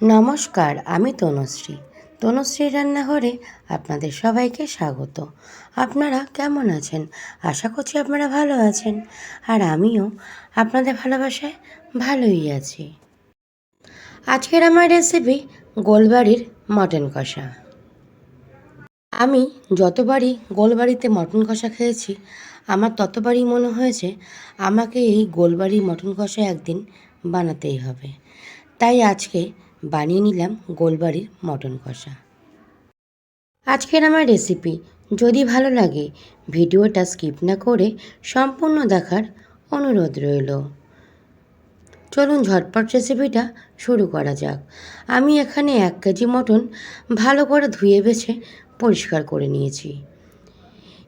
নমস্কার, আমি তনুশ্রী। তনুশ্রী রান্নাঘরে আপনাদের সবাইকে স্বাগত। আপনারা কেমন আছেন? আশা করছি আপনারা ভালো আছেন। আর আমিও আপনাদের ভালোবাসায় ভালোই আছি। আজকের আমার রেসিপি গোলবাড়ির মটন কষা। আমি যতবারই গোলবাড়িতে মটন কষা খেয়েছি, আমার ততবারই মনে হয়েছে আমাকে এই গোলবাড়ি মটন কষা একদিন বানাতেই হবে। তাই আজকে বানিয়ে নিলাম গোলবাড়ির মটন কষা। আজকের আমার রেসিপি যদি ভালো লাগে, ভিডিওটা স্কিপ না করে সম্পূর্ণ দেখার অনুরোধ রইল। চলুন ঝটপট রেসিপিটা শুরু করা যাক। আমি এখানে এক কেজি মটন ভালো করে ধুয়ে বেছে পরিষ্কার করে নিয়েছি।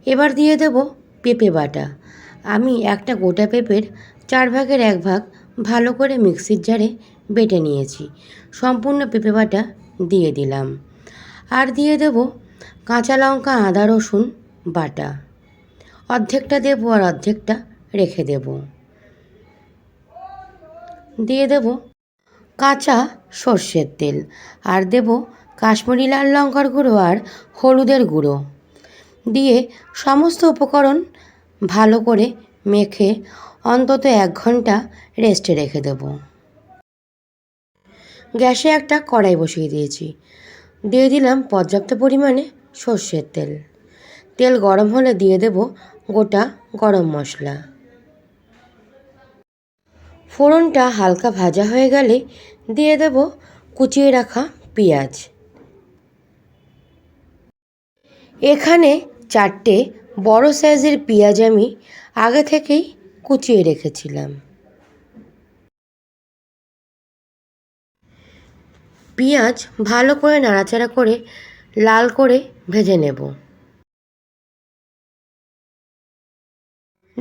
এবার দিয়ে দেব পেঁপে বাটা। আমি একটা গোটা পেঁপের চার ভাগের এক ভাগ ভালো করে মিক্সির জারে বেটে নিয়েছি। সম্পূর্ণ পেঁপে বাটা দিয়ে দিলাম। আর দিয়ে দেব কাঁচা লঙ্কা, আদা, রসুন বাটা। অর্ধেকটা দেবো আর অর্ধেকটা রেখে দেব। দিয়ে দেব কাঁচা সর্ষের তেল। আর দেব কাশ্মীরি লাল লঙ্কার গুঁড়ো আর হলুদের গুঁড়ো। দিয়ে সমস্ত উপকরণ ভালো করে মেখে অন্তত এক ঘণ্টা রেস্টে রেখে দেব। গ্যাসে একটা কড়াই বসিয়ে দিয়েছি। দিয়ে দিলাম পর্যাপ্ত পরিমাণে সর্ষের তেল। তেল গরম হলে দিয়ে দেব গোটা গরম মশলা। ফোড়নটা হালকা ভাজা হয়ে গেলে দিয়ে দেব কুচিয়ে রাখা পেঁয়াজ। এখানে চারটে বড় সাইজের পেঁয়াজ আমি আগে থেকেই কুচিয়ে রেখেছিলাম। পেঁয়াজ ভালো করে নাড়াচাড়া করে লাল করে ভেজে নেব।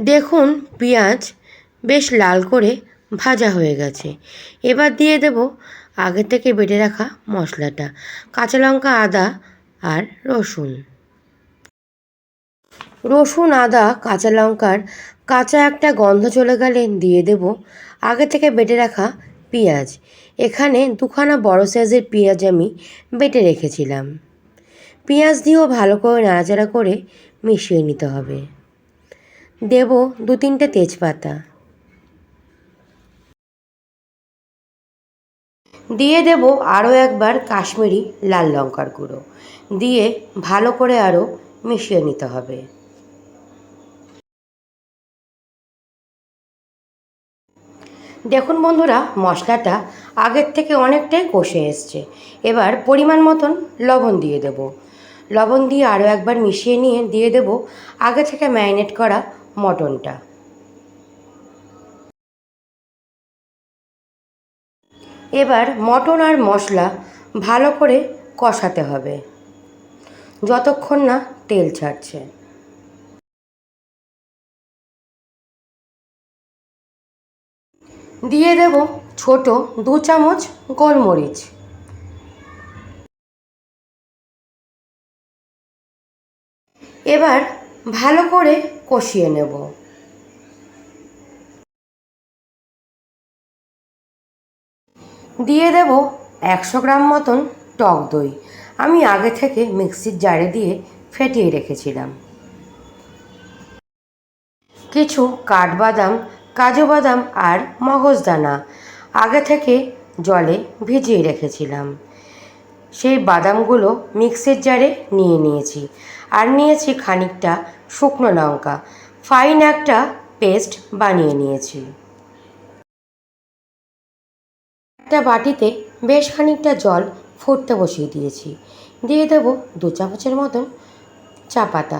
দেখুন পেঁয়াজ বেশ লাল করে ভাজা হয়ে গেছে। এবার দিয়ে দেব আগে থেকে বেটে রাখা মশলাটা, কাঁচা লঙ্কা, আদা আর রসুন। রসুন, আদা, কাঁচা লঙ্কার কাঁচা একটা গন্ধ চলে গেলে দিয়ে দেব। আগে থেকে বেটে রাখা পেঁয়াজ। এখানে দুখানা বড় সাইজের পেঁয়াজ আমি বেটে রেখেছিলাম। পেঁয়াজ দিয়েও ভালো করে নাড়াচাড়া করে মিশিয়ে নিতে হবে। দেব দু তিনটে তেজপাতা। দিয়ে দেব আরও একবার কাশ্মীরি লাল লঙ্কার গুঁড়ো। দিয়ে ভালো করে আরও মিশিয়ে নিতে হবে। দেখুন বন্ধুরা, মশলাটা আগের থেকে অনেকটাই কষে এসছে। এবার পরিমাণ মতন লবণ দিয়ে দেব। লবণ দিয়ে আরও একবার মিশিয়ে নিয়ে দিয়ে দেব আগে থেকে ম্যারিনেট করা মটনটা। এবার মটন আর মশলা ভালো করে কষাতে হবে। যতক্ষণ না তেল ছাড়ছে। দিয়ে দেব ছোট দু চামচ গোলমরিচ। এবার ভালো করে কষিয়ে নেব। দিয়ে দেব একশো গ্রাম মতন টক দই। আমি আগে থেকে মিক্সির জারে দিয়ে ফেটিয়ে রেখেছিলাম। কিছু কাঠবাদাম কাজু বাদাম আর মগজদানা আগে থেকে জলে ভিজিয়ে রেখেছিলাম। সেই বাদামগুলো মিক্সের জারে নিয়ে নিয়েছি আর নিয়েছি খানিকটা শুকনো লঙ্কা। ফাইন একটা পেস্ট বানিয়ে নিয়েছি। একটা বাটিতে বেশ খানিকটা জল ফুটতে বসিয়ে দিয়েছি। দিয়ে দেব দু চামচের মতন চা পাতা।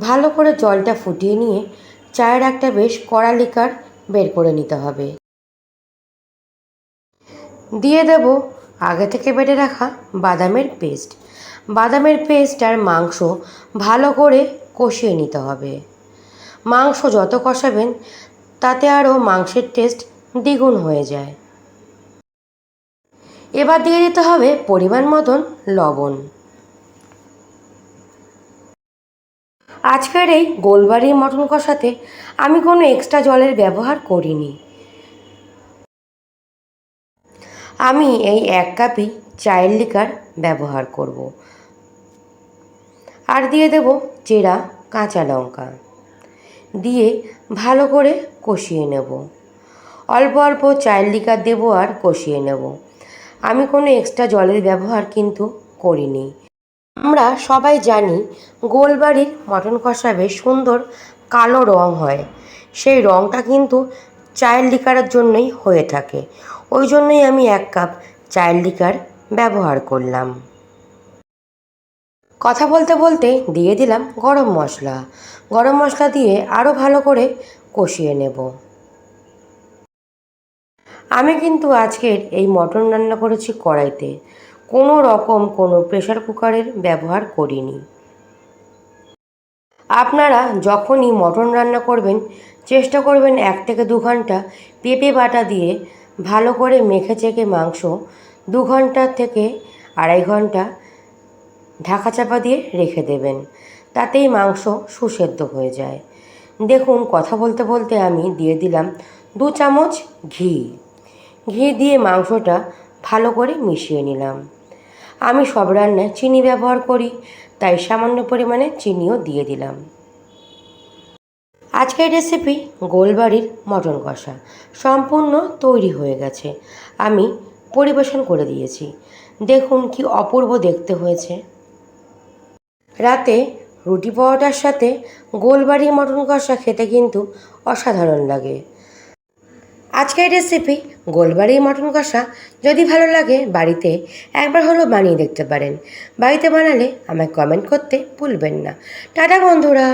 ভালো করে জলটা ফুটিয়ে নিয়ে চায়ের একটা বেশ কড়া লিকার বের করে নিতে হবে। দিয়ে দেব আগে থেকে বেটে রাখা বাদামের পেস্ট। বাদামের পেস্ট আর মাংস ভালো করে কষিয়ে নিতে হবে। মাংস যত কষাবেন, তাতে আরও মাংসের টেস্ট দ্বিগুণ হয়ে যায়। এবার দিয়ে দিতে হবে পরিমাণ মতন লবণ। আজকের এই গোলবাড়ির মটন কষাতে আমি কোনো এক্সট্রা জলের ব্যবহার করিনি। আমি এই এক কাপই চায়ের লিকার ব্যবহার করব। আর দিয়ে দেব চেরা কাঁচা লঙ্কা। দিয়ে ভালো করে কষিয়ে নেব। অল্প অল্প চায়ের লিকার দেবো আর কষিয়ে নেব। আমি কোনো এক্সট্রা জলের ব্যবহার কিন্তু করিনি। আমরা সবাই জানি গোলবাড়ির মটন কষা বেশ সুন্দর কালো রং হয়। সেই রংটা কিন্তু চায়ের লিকারের জন্যই হয়ে থাকে। ওই জন্যই আমি এক কাপ চায়ের লিকার ব্যবহার করলাম। কথা বলতে বলতে দিয়ে দিলাম গরম মশলা। গরম মশলা দিয়ে আরও ভালো করে কষিয়ে নেব। আমি কিন্তু আজকের এই মটন রান্না করেছি কড়াইতে। কোনো রকম কোনো প্রেশার কুকারের ব্যবহার করিনি। আপনারা যখনই মটন রান্না করবেন, চেষ্টা করবেন এক থেকে দু ঘণ্টা পেঁপে বাটা দিয়ে ভালো করে মেখে চেখে মাংস দু ঘণ্টা থেকে আড়াই ঘণ্টা ঢাকা চাপা দিয়ে রেখে দেবেন, তাতেই মাংস সুসেদ্ধ হয়ে যায়। দেখুন, কথা বলতে বলতে আমি দিয়ে দিলাম দু চামচ ঘি। ঘি দিয়ে মাংসটা ভালো করে মিশিয়ে নিলাম। আমি সব রান্নায় চিনি ব্যবহার করি, তাই সামান্য পরিমাণে চিনিও দিয়ে দিলাম। আজকের রেসিপি গোলবাড়ির মটন কষা। সম্পূর্ণ তৈরি হয়ে গেছে। আমি পরিবেশন করে দিয়েছি। দেখুন কি অপূর্ব দেখতে হয়েছে। রাতে রুটি পরোটার সাথে গোলবাড়ির মটন কষা খেতে কিন্তু অসাধারণ লাগে। আজকের রেসিপি গোলবাড়ির মটন কষা। যদি ভালো লাগে বাড়িতে একবার হলেও বানিয়ে দেখতে পারেন। বাড়িতে বানালে আমায় কমেন্ট করতে ভুলবেন না। টাটা বন্ধুরা।